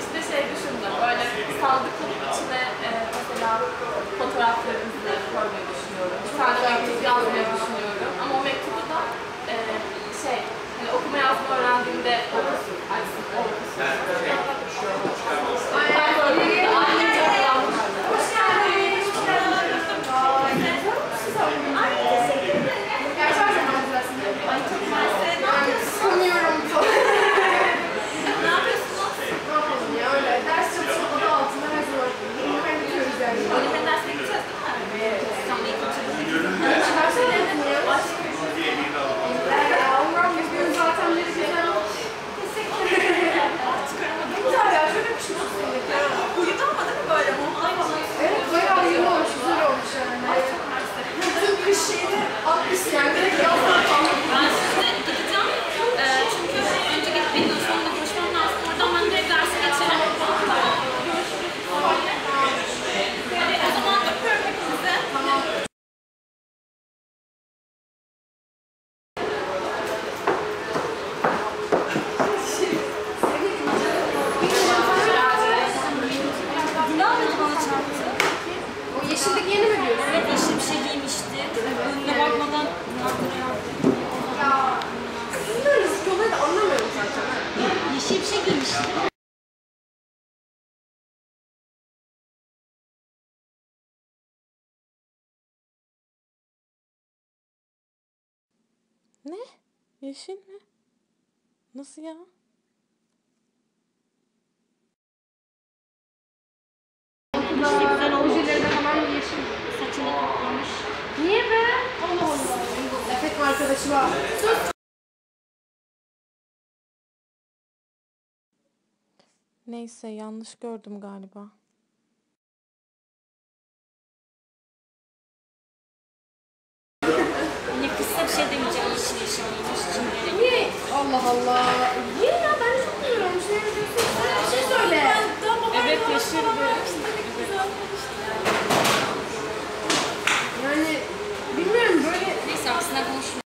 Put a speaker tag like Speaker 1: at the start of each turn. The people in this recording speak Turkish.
Speaker 1: İşte şey düşündüm, böyle sandıkların içine e, koymayı düşünüyorum. Bir tane mektup düşünüyorum. Ama o mektubu e, şey, hani okuma yazma öğrendiğimde o açsın, o okusun.
Speaker 2: olmuşsunuz.
Speaker 3: Uyudamadı mı böyle mumlar falan?
Speaker 2: Evet bayağı iyi olmuş. Güzel olmuş yani. Ay çok
Speaker 3: mersi.
Speaker 2: Bütün kış şeyini atmış yani. Direkt yazdan
Speaker 3: Şey giymişti.
Speaker 4: Ne? Yeşil mi? Nasıl ya?
Speaker 2: Niye be? Allah Allah. Efekt arkadaşı var. Sus.
Speaker 4: Neyse yanlış gördüm galiba. Yine
Speaker 3: kısa bir şey demeyeceğim. Yeşil yeşil olmuş.
Speaker 2: Niye? Allah Allah. Niye ya? Ben çok bilmiyorum. Şey diyorsun. Bir şey söyle.
Speaker 3: Evet yeşil
Speaker 2: Yani bilmiyorum böyle. Neyse aslında konuşmuyorum.